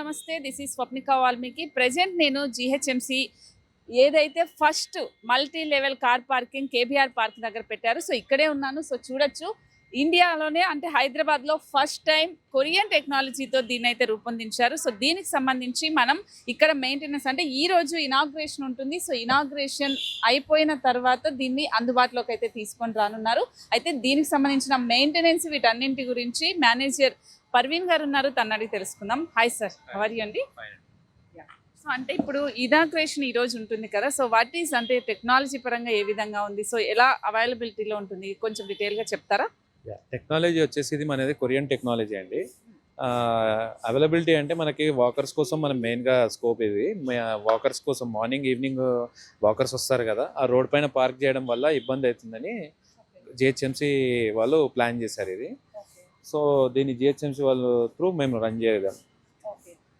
నమస్తే this is Swapnika Valmiki. Present నేను GHMC ఏదైతే first multi level car parking KBR park దగ్గర పెట్టారు సో ఇక్కడే ఉన్నాను. సో చూడొచ్చు. ఇండియాలోనే అంటే హైదరాబాద్లో ఫస్ట్ టైం కొరియన్ టెక్నాలజీతో దీన్ని అయితే రూపొందించారు. సో దీనికి సంబంధించి మనం ఇక్కడ మెయింటెనెన్స్ అంటే ఈ రోజు ఇనాగ్రేషన్ ఉంటుంది. సో ఇనాగ్రేషన్ అయిపోయిన తర్వాత దీన్ని అందుబాటులోకి అయితే తీసుకొని రానున్నారు. అయితే దీనికి సంబంధించిన మెయింటెనెన్స్ వీటన్నింటి గురించి మేనేజర్ పర్వీన్ గారు ఉన్నారు తన అడిగి తెలుసుకుందాం. హాయ్ సార్ హవర్ అండి? సో అంటే ఇప్పుడు ఇనాగ్రేషన్ ఈ రోజు ఉంటుంది కదా సో వాట్ ఈస్ అంటే టెక్నాలజీ పరంగా ఏ విధంగా ఉంది? సో ఎలా అవైలబిలిటీలో ఉంటుంది? కొంచెం డీటెయిల్గా చెప్తారా? టెక్నాలజీ వచ్చేసి ఇది మనది కొరియన్ టెక్నాలజీ అండి. అవైలబిలిటీ అంటే మనకి వాకర్స్ కోసం మనం మెయిన్గా స్కోప్ ఇది. వాకర్స్ కోసం మార్నింగ్ ఈవినింగ్ వాకర్స్ వస్తారు కదా ఆ రోడ్ పైన పార్క్ చేయడం వల్ల ఇబ్బంది అవుతుందని జిహెచ్ఎంసి వాళ్ళు ప్లాన్ చేశారు ఇది. సో దీన్ని జిహెచ్ఎంసి వాళ్ళు త్రూ మేము రన్ చేయగలం.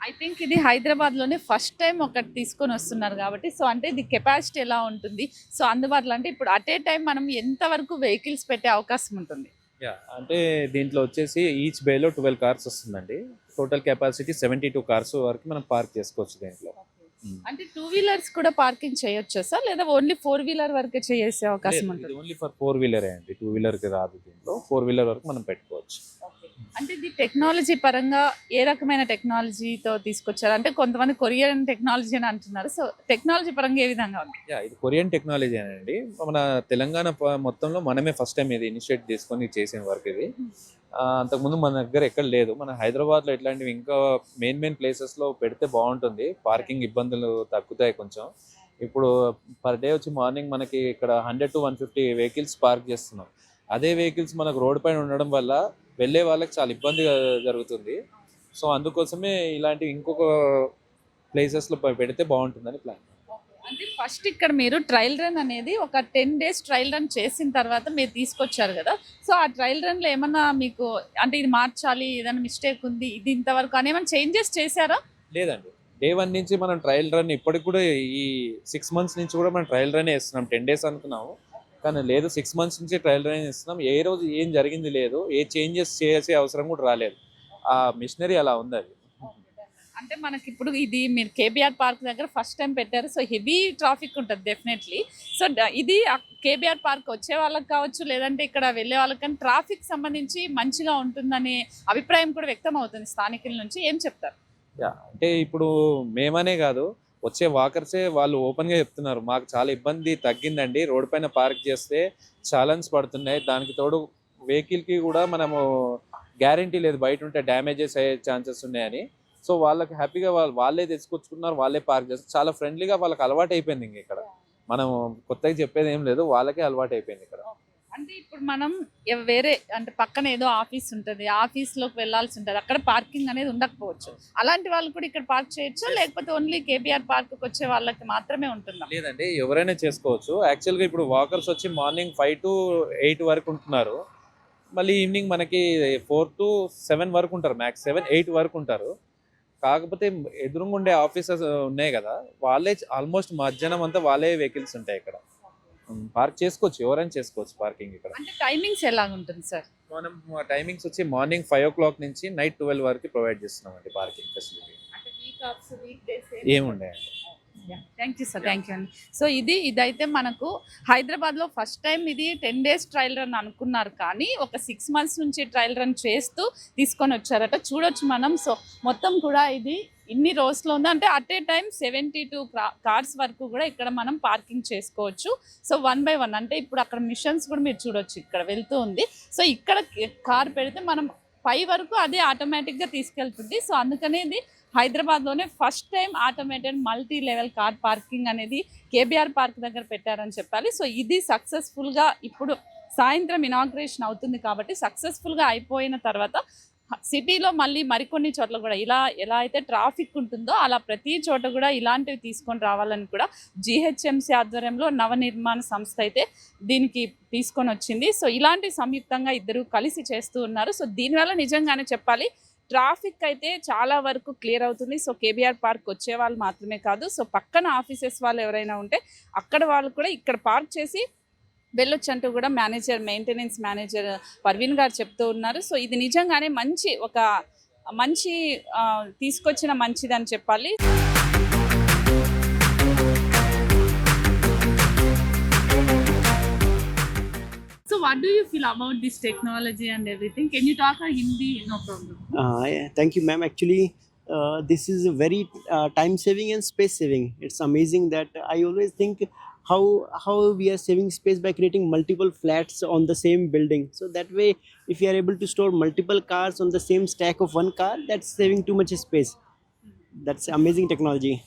ఐ థింక్ ఇది హైదరాబాద్లోనే ఫస్ట్ టైం ఒకటి తీసుకొని వస్తున్నారు కాబట్టి సో అంటే ఇది కెపాసిటీ ఎలా ఉంటుంది? సో అందుబాటులో అంటే ఇప్పుడు అట్ ఏ టైం మనం ఎంత వరకు వెహికల్స్ పెట్టే అవకాశం ఉంటుంది? యా అంటే దీంట్లో వచ్చేసి ఈచ్ బేలో ట్వెల్వ్ కార్స్ వస్తుందండి. Total capacity seventy two cars వరకు మనం పార్క్ చేసుకోవచ్చు దీంట్లో. అంటే టూ వీలర్స్ కూడా పార్కింగ్ చేయొచ్చా సార్? లేదా ఓన్లీ ఫోర్ వీలర్ వరకే చేసే అవకాశం ఉంటుంది? ఓన్లీ ఫర్ ఫోర్ వీలరే అండి. టూ వీలర్కి రాదు దీంట్లో. ఫోర్ వీలర్ వరకు మనం పెట్టుకోవచ్చు. అంటే ఇది టెక్నాలజీ పరంగా ఏ రకమైన టెక్నాలజీతో తీసుకొచ్చారు? అంటే కొంతమంది కొరియన్ టెక్నాలజీ అని అంటున్నారు. సో టెక్నాలజీ పరంగా ఏ విధంగా ఉంది? యా ఇది కొరియన్ టెక్నాలజీ అండి మన తెలంగాణ మొత్తంలో మనమే ఫస్ట్ టైం ఇది ఇనిషియేట్ చేసుకొని చేసిన వర్క్ ఇది. అంతకుముందు మన దగ్గర ఎక్కడ లేదు. మన హైదరాబాద్లో ఇట్లాంటివి ఇంకా మెయిన్ మెయిన్ ప్లేసెస్లో పెడితే బాగుంటుంది. పార్కింగ్ ఇబ్బందులు తగ్గుతాయి కొంచెం. ఇప్పుడు పర్ డే వచ్చి మార్నింగ్ మనకి ఇక్కడ hundred to one fifty vehicles park చేస్తున్నాం. అదే వెహికల్స్ మనకు రోడ్ పైన ఉండడం వల్ల వెళ్ళే వాళ్ళకి చాలా ఇబ్బంది జరుగుతుంది. సో అందుకోసమే ఇలాంటివి ఇంకొక ప్లేసెస్లో పెడితే బాగుంటుందని ప్లాన్ అంటే ఫస్ట్ ఇక్కడ మీరు ట్రయల్ రన్ అనేది ఒక టెన్ డేస్ ట్రయల్ రన్ చేసిన తర్వాత మీరు తీసుకొచ్చారు కదా. సో ఆ ట్రయల్ రన్లో ఏమన్నా మీకు అంటే ఇది మార్చాలి ఏదైనా మిస్టేక్ ఉంది ఇది ఇంతవరకు అని ఏమైనా చేంజెస్ చేశారా? లేదండి. డే వన్ నుంచి మనం ట్రయల్ రన్ ఇప్పటికి కూడా ఈ సిక్స్ మంత్స్ నుంచి కూడా మనం ట్రయల్ రన్ వేస్తున్నాం టెన్ డేస్ అనుకున్నాము. కానీ లేదు సిక్స్ మంత్స్ నుంచి ట్రయల్ రన్ ఇస్తున్నాం ఏ రోజు ఏం జరిగింది లేదు ఏ చేంజెస్ చేసే అవసరం కూడా రాలేదు. ఆ మిషనరీ అలా ఉంది అది. అంటే మనకి ఇప్పుడు ఇది మీరు కేబీఆర్ పార్క్ దగ్గర ఫస్ట్ టైం పెట్టారు. సో హెవీ ట్రాఫిక్ ఉంటుంది డెఫినెట్లీ సో ఇది కేబీఆర్ పార్క్ వచ్చే వాళ్ళకి కావచ్చు లేదంటే ఇక్కడ వెళ్ళే వాళ్ళకి కానీ ట్రాఫిక్ సంబంధించి మంచిగా ఉంటుందనే అభిప్రాయం కూడా వ్యక్తం అవుతుంది స్థానికుల నుంచి. ఏం చెప్తారు? అంటే ఇప్పుడు మేమనే కాదు వచ్చే వాకర్సే వాళ్ళు ఓపెన్గా చెప్తున్నారు. మాకు చాలా ఇబ్బంది తగ్గిందండి. రోడ్ పైన పార్క్ చేస్తే చాలన్స్ పడుతున్నాయి. దానికి తోడు వెహికల్కి కూడా మనము గ్యారంటీ లేదు. బయట ఉంటే డ్యామేజెస్ అయ్యే ఛాన్సెస్ ఉన్నాయని. సో వాళ్ళకి హ్యాపీగా వాళ్ళు వాళ్ళే తెచ్చుకొచ్చుకున్నారు. వాళ్ళే పార్క్ చేస్తారు. చాలా ఫ్రెండ్లీగా వాళ్ళకి అలవాటు అయిపోయింది ఇంక ఇక్కడ. మనం కొత్తగా చెప్పేది ఏం లేదు. వాళ్ళకే అలవాటు అయిపోయింది ఇక్కడ. అంటే ఇప్పుడు మనం వేరే అంటే పక్కన ఏదో ఆఫీస్ ఉంటుంది ఆఫీస్లోకి వెళ్ళాల్సి ఉంటుంది అక్కడ పార్కింగ్ అనేది ఉండకపోవచ్చు. అలాంటి వాళ్ళు కూడా ఇక్కడ పార్క్ చేయొచ్చు? లేకపోతే ఓన్లీ కేబీఆర్ పార్క్ వచ్చే వాళ్ళకి మాత్రమే ఉంటుందా? లేదండి ఎవరైనా చేసుకోవచ్చు. యాక్చువల్గా ఇప్పుడు వాకర్స్ వచ్చి మార్నింగ్ ఫైవ్ టు ఎయిట్ వరకు ఉంటున్నారు. మళ్ళీ ఈవినింగ్ మనకి ఫోర్ టు సెవెన్ వరకు ఉంటారు మ్యాక్స్ సెవెన్ ఎయిట్ వరకు ఉంటారు. కాకపోతే ఎదురుగా ఉండే ఆఫీసెస్ ఉన్నాయి కదా వాళ్ళే ఆల్మోస్ట్ మధ్యాహ్నం అంతా వాళ్ళే వెహికల్స్ ఉంటాయి ఇక్కడ. పార్క్ చేసుకోవచ్చు ఎవరైనా చేసుకోవచ్చు పార్కింగ్ ఇక్కడ. అంటే టైమింగ్స్ ఎలా ఉంటుంది సార్ మనం టైమింగ్స్ వచ్చి మార్నింగ్ ఫైవ్ ఓ క్లాక్ నుంచి నైట్ ట్వెల్వ్ వరకు ప్రొవైడ్ చేస్తున్నామండి parking facility ఏముండయండి thank you sir thank you అండి సో ఇది ఇదైతే మనకు హైదరాబాద్లో ఫస్ట్ టైం ఇది టెన్ డేస్ ట్రయల్ రన్ అనుకున్నారు కానీ ఒక సిక్స్ మంత్స్ నుంచి ట్రయల్ రన్ చేస్తూ తీసుకొని వచ్చారట. చూడొచ్చు మనం. సో మొత్తం కూడా ఇది ఇన్ని రోజులు ఉంది అంటే at a time seventy two cars వరకు కూడా ఇక్కడ మనం పార్కింగ్ చేసుకోవచ్చు. సో వన్ బై వన్ అంటే ఇప్పుడు అక్కడ మిషన్స్ కూడా మీరు చూడొచ్చు. ఇక్కడ వెళ్తూ ఉంది. సో ఇక్కడ కార్ పెడితే మనం పై వరకు అదే ఆటోమేటిక్గా తీసుకెళ్తుంది. సో అందుకనే ఇది హైదరాబాద్లోనే first time automated multi level car parking అనేది కేబీఆర్ పార్క్ దగ్గర పెట్టారని చెప్పాలి. సో ఇది సక్సెస్ఫుల్గా ఇప్పుడు సాయంత్రం ఇనాగ్రేషన్ అవుతుంది కాబట్టి సక్సెస్ఫుల్గా అయిపోయిన తర్వాత సిటీలో మళ్ళీ మరికొన్ని చోట్ల కూడా ఇలా ఎలా అయితే ట్రాఫిక్ ఉంటుందో అలా ప్రతి చోట కూడా ఇలాంటివి తీసుకొని రావాలని కూడా జిహెచ్ఎంసీ ఆధ్వర్యంలో నవనిర్మాణ సంస్థ అయితే దీనికి తీసుకొని వచ్చింది. సో ఇలాంటి సంయుక్తంగా ఇద్దరు కలిసి చేస్తూ ఉన్నారు. సో దీనివల్ల నిజంగానే చెప్పాలి ట్రాఫిక్ అయితే చాలా వరకు క్లియర్ అవుతుంది. సో కేబీఆర్ పార్క్ వచ్చే వాళ్ళు మాత్రమే కాదు. సో పక్కన ఆఫీసెస్ వాళ్ళు ఎవరైనా ఉంటే అక్కడ వాళ్ళు కూడా ఇక్కడ పార్క్ చేసి వెళ్ళొచ్చు అంటూ కూడా మేనేజర్ మెయింటెనెన్స్ మేనేజర్ పర్వీన్ గారు చెప్తూ ఉన్నారు. సో ఇది నిజంగానే మంచి ఒక మంచి తీసుకొచ్చిన మంచిదని చెప్పాలి. So what do you feel about this and Uh, yeah, thank you, ma'am. Actually, uh, this is very uh, time saving and space saving. It's amazing that I always think how how we are saving space by creating multiple flats on the same building. So that way if you are able to store multiple cars on the same stack of one car that's saving too much space. That's amazing technology.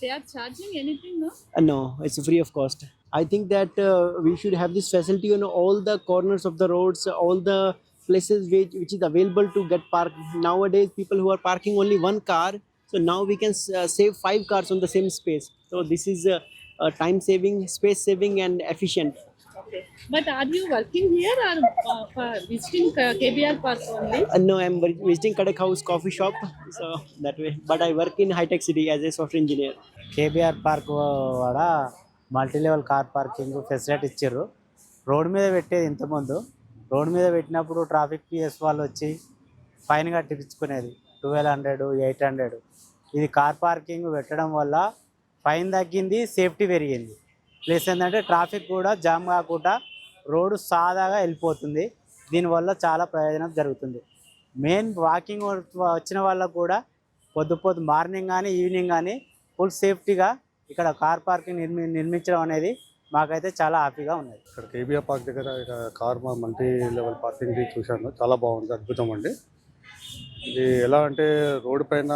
They are charging anything no uh, no it's free of cost. I think that uh, we should have this facility on all the corners of the roads all the places which, which is available to get parked nowadays people who are parking only one car so now we can uh, save five cars on the same space. So this is uh, uh, time saving, space saving, and efficient. Okay. But are you working here or uh, for visiting uh, KBR Park only? Uh, no, I'm vi- visiting Kadak House Coffee Shop, so that way. But I work in High Tech City as a software engineer. KBR park వాడ multi level car parking facility ఇచ్చారు road మీద పెట్టేది ఇంతకుముందు road మీద పెట్టినప్పుడు traffic PS వాళ్ళు వచ్చి fine కట్టించుకునేది ట్వెల్వ్ హండ్రెడ్ ఎయిట్ హండ్రెడ్ ఇది కార్ పార్కింగ్ పెట్టడం వల్ల ఫైన్ తగ్గింది సేఫ్టీ పెరిగింది. ప్లస్ ఏంటంటే ట్రాఫిక్ కూడా జామ్ కాకుండా రోడ్డు సాదాగా వెళ్ళిపోతుంది. దీనివల్ల చాలా ప్రయోజనం జరుగుతుంది. మెయిన్ వాకింగ్ వచ్చిన వాళ్ళకు కూడా పొద్దు పొద్దు మార్నింగ్ కానీ ఈవినింగ్ కానీ ఫుల్ సేఫ్టీగా ఇక్కడ కార్ పార్కింగ్ నిర్మి నిర్మించడం అనేది మాకైతే చాలా హ్యాపీగా ఉన్నది. ఇక్కడ కేబీఆర్ పార్క్ దగ్గర కార్ మల్టీ లెవెల్ పార్కింగ్ చూశాను. చాలా బాగుంది అద్భుతం అండి. ఇది ఎలా అంటే రోడ్డు పైన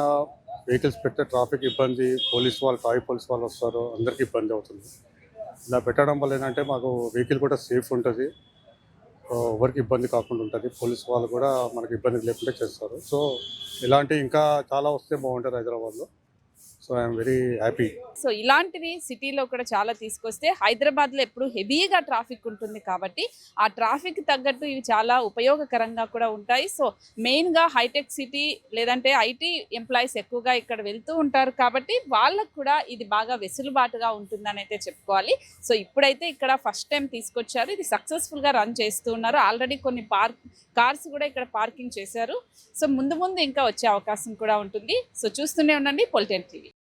వెహికల్స్ పెడితే ట్రాఫిక్ ఇబ్బంది పోలీస్ వాళ్ళు కాయ పోలీస్ వాళ్ళు వస్తారు అందరికీ ఇబ్బంది అవుతుంది. ఇలా పెట్టడం వల్ల ఏంటంటే మాకు వెహికల్ కూడా సేఫ్ ఉంటుంది. ఎవరికి ఇబ్బంది కాకుండా ఉంటుంది. పోలీస్ వాళ్ళు కూడా మనకి ఇబ్బంది లేకుండా చేస్తారు. సో ఇలాంటి ఇంకా చాలా వస్తే బాగుంటుంది హైదరాబాద్లో. So I'm very happy so ఇలాంటివి సిటీలో కూడా చాలా తీసుకొస్తే హైదరాబాద్లో ఎప్పుడు హెవీగా ట్రాఫిక్ ఉంటుంది కాబట్టి ఆ ట్రాఫిక్ తగ్గట్టు ఇవి చాలా ఉపయోగకరంగా కూడా ఉంటాయి. సో మెయిన్గా హైటెక్ సిటీ లేదంటే ఐటీ ఎంప్లాయీస్ ఎక్కువగా ఇక్కడ వెళ్తూ ఉంటారు కాబట్టి వాళ్ళకు కూడా ఇది బాగా వెసులుబాటుగా ఉంటుందని అయితే చెప్పుకోవాలి. సో ఇప్పుడైతే ఇక్కడ ఫస్ట్ టైం తీసుకొచ్చారు. ఇది సక్సెస్ఫుల్గా రన్ చేస్తూ ఉన్నారు. ఆల్రెడీ కొన్ని పార్క్ కార్స్ కూడా ఇక్కడ పార్కింగ్ చేశారు. సో ముందు ముందు ఇంకా వచ్చే అవకాశం కూడా ఉంటుంది. సో చూస్తూనే ఉండండి. పొలిటెన్ టీవీ